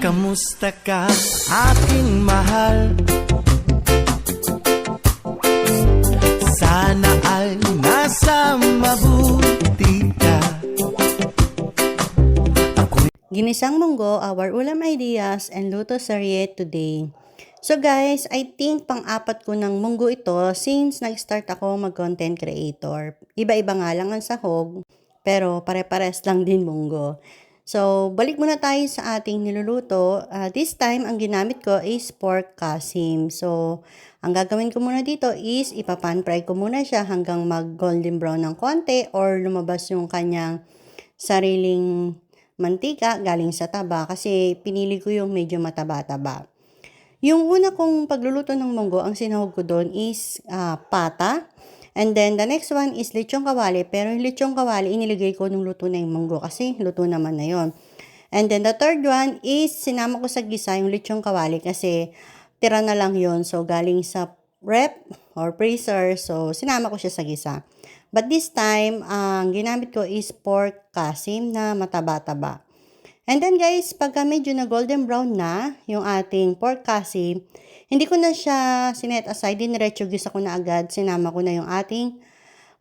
Kamusta ka, aking mahal? Sana ay nasa mabuti ka Ginisang munggo, our ulam ideas, and luto sarye today. So guys, I think pang-apat ko ng munggo ito since nag-start ako mag-content creator. Iba-iba nga lang ang sahog, pero pare-pares lang din munggo. So, balik muna tayo sa ating niluluto. Uh, this time, ang ginamit ko is pork kasim. So, ang gagawin ko muna dito is ipapan fry ko muna siya hanggang mag golden brown ng konti or lumabas yung kanyang sariling mantika galing sa taba kasi pinili ko yung medyo mataba-taba. Yung una kong pagluluto ng munggo, ang sinahog ko doon is uh, pata. And then, the next one is lechong kawali. Pero yung lechong kawali, iniligay ko nung luto na yung munggo kasi luto naman na yon. And then, the third one is sinama ko sa gisa yung lechong kawali kasi tira na lang yon So, galing sa rep or freezer. So, sinama ko siya sa gisa. But this time, ang ginamit ko is pork kasim na mataba-taba. And then guys, pagka medyo na golden brown na yung ating pork kasim, hindi ko na siya sinet aside, diniretso gisa ko na agad, sinama ko na yung ating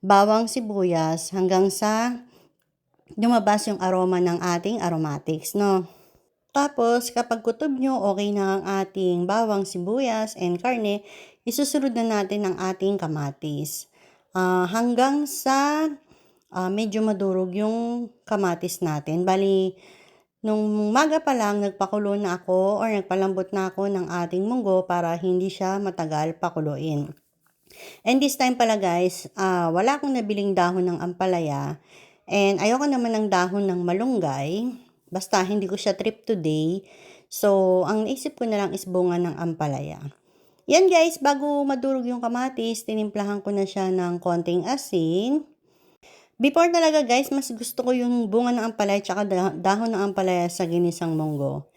bawang sibuyas hanggang sa lumabas yung aroma ng ating aromatics, no? Tapos, kapag kutob nyo, okay na ang ating bawang sibuyas and karne, isusunod na natin ang ating kamatis. Uh, hanggang sa uh, medyo madurog yung kamatis natin. Bali, Nung maga pa lang, nagpakulo na ako or nagpalambot na ako ng ating munggo para hindi siya matagal pakuluin. And this time pala guys, uh, wala akong nabiling dahon ng ampalaya and ayoko naman ng dahon ng malunggay. Basta hindi ko siya trip today. So, ang naisip ko na lang is bunga ng ampalaya. Yan guys, bago madurog yung kamatis, tinimplahan ko na siya ng konting asin. Before talaga guys, mas gusto ko yung bunga ng ampalaya tsaka dahon ng ampalaya sa ginisang munggo.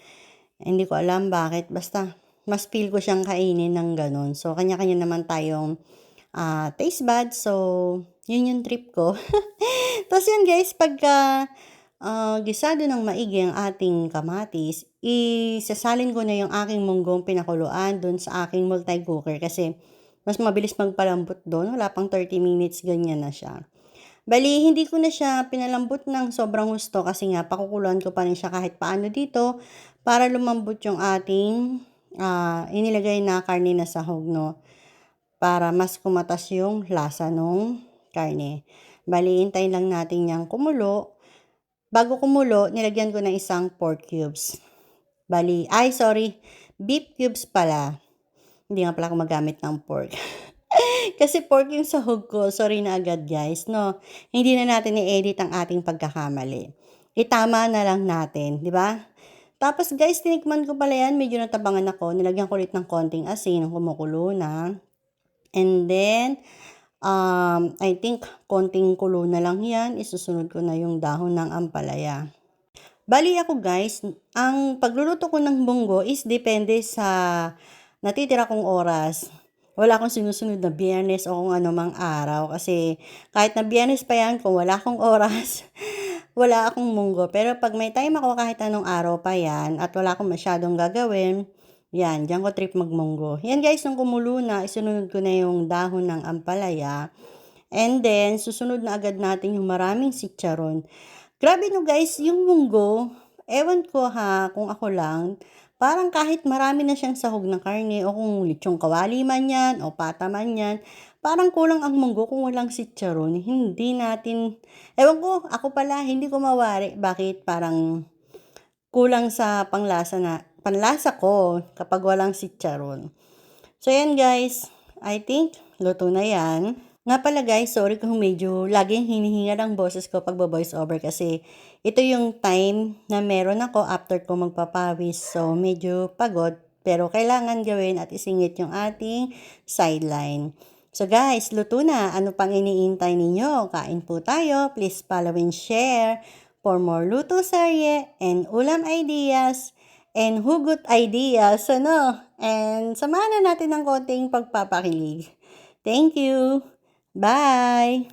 Hindi ko alam bakit, basta mas feel ko siyang kainin ng ganun. So, kanya-kanya naman tayong uh, taste buds. So, yun yung trip ko. Tapos yun guys, pagka uh, gisado ng maigi ang ating kamatis, isasalin ko na yung aking munggong pinakuluan dun sa aking multi-cooker kasi mas mabilis magpalambot doon. Wala pang 30 minutes, ganyan na siya. Bali, hindi ko na siya pinalambot ng sobrang gusto kasi nga pakukuluan ko pa rin siya kahit paano dito para lumambot yung ating uh, inilagay na karne na sahog, no? Para mas kumatas yung lasa nung karne. Bali, hintayin lang natin yung kumulo. Bago kumulo, nilagyan ko ng isang pork cubes. Bali, ay sorry, beef cubes pala. Hindi nga pala ako magamit ng pork. Kasi pork yung sahog ko. Sorry na agad guys, no? Hindi na natin i-edit ang ating pagkakamali. Itama na lang natin, di ba? Tapos guys, tinikman ko pala yan. Medyo natabangan ako. Nilagyan ko ulit ng konting asin. Kumukulo na. And then, um, I think konting kulo na lang yan. Isusunod ko na yung dahon ng ampalaya. Bali ako guys, ang pagluluto ko ng bunggo is depende sa natitira kong oras wala akong sinusunod na biyernes o kung ano mang araw. Kasi kahit na biyernes pa yan, kung wala akong oras, wala akong munggo. Pero pag may time ako kahit anong araw pa yan at wala akong masyadong gagawin, yan, diyan ko trip magmunggo. Yan guys, nung kumulo na, isunod ko na yung dahon ng ampalaya. And then, susunod na agad natin yung maraming sitcharon. Grabe no guys, yung munggo, ewan ko ha, kung ako lang, Parang kahit marami na siyang sahog ng karne o kung litsong kawali man yan o pata man yan, parang kulang ang munggo kung walang sitcharon. Hindi natin, ewan ko, ako pala, hindi ko mawari. Bakit parang kulang sa panglasa na, panlasa ko kapag walang sitcharon. So yan guys, I think luto na yan. Nga pala guys, sorry kung medyo laging hinihinga ang boses ko pag voice over kasi ito yung time na meron ako after ko magpapawis. So medyo pagod pero kailangan gawin at isingit yung ating sideline. So guys, luto na. Ano pang iniintay ninyo? Kain po tayo. Please follow and share for more luto serye and ulam ideas and hugot ideas. Ano? And samahan na natin ng konting pagpapakilig. Thank you! Bye!